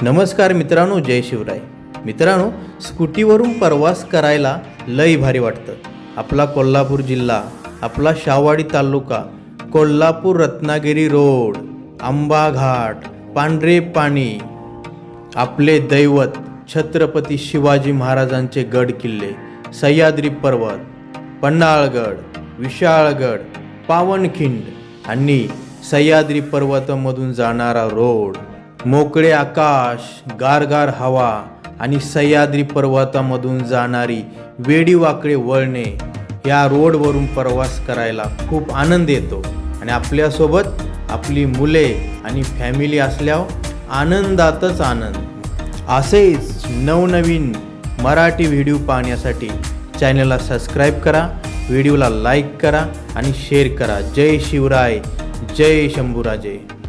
नमस्कार मित्रांनो जय शिवराय. मित्रांनो स्कूटीवरून प्रवास करायला लई भारी वाटतं. आपला कोल्हापूर जिल्हा आपला शावाडी तालुका कोल्हापूर रत्नागिरी रोड आंबा घाट पांढरे पाणी आपले दैवत छत्रपती शिवाजी महाराजांचे गड किल्ले सह्याद्री पर्वत पन्हाळगड विशाळगड पावनखिंड आणि सह्याद्री पर्वतामधून जाणारा रोड. मोकळे आकाश गारगार हवा आणि सह्याद्री पर्वतामधून जाणारी वेडीवाकडे वळणे या रोडवरून प्रवास करायला खूप आनंद येतो. आणि आपल्यासोबत आपली मुले आणि फॅमिली असल्यावर आनंदातच आनंद. असेच नवनवीन मराठी व्हिडिओ पाहण्यासाठी चॅनलला सबस्क्राईब करा व्हिडिओला लाईक करा आणि शेअर करा. जय शिवराय जय शंभूराजे.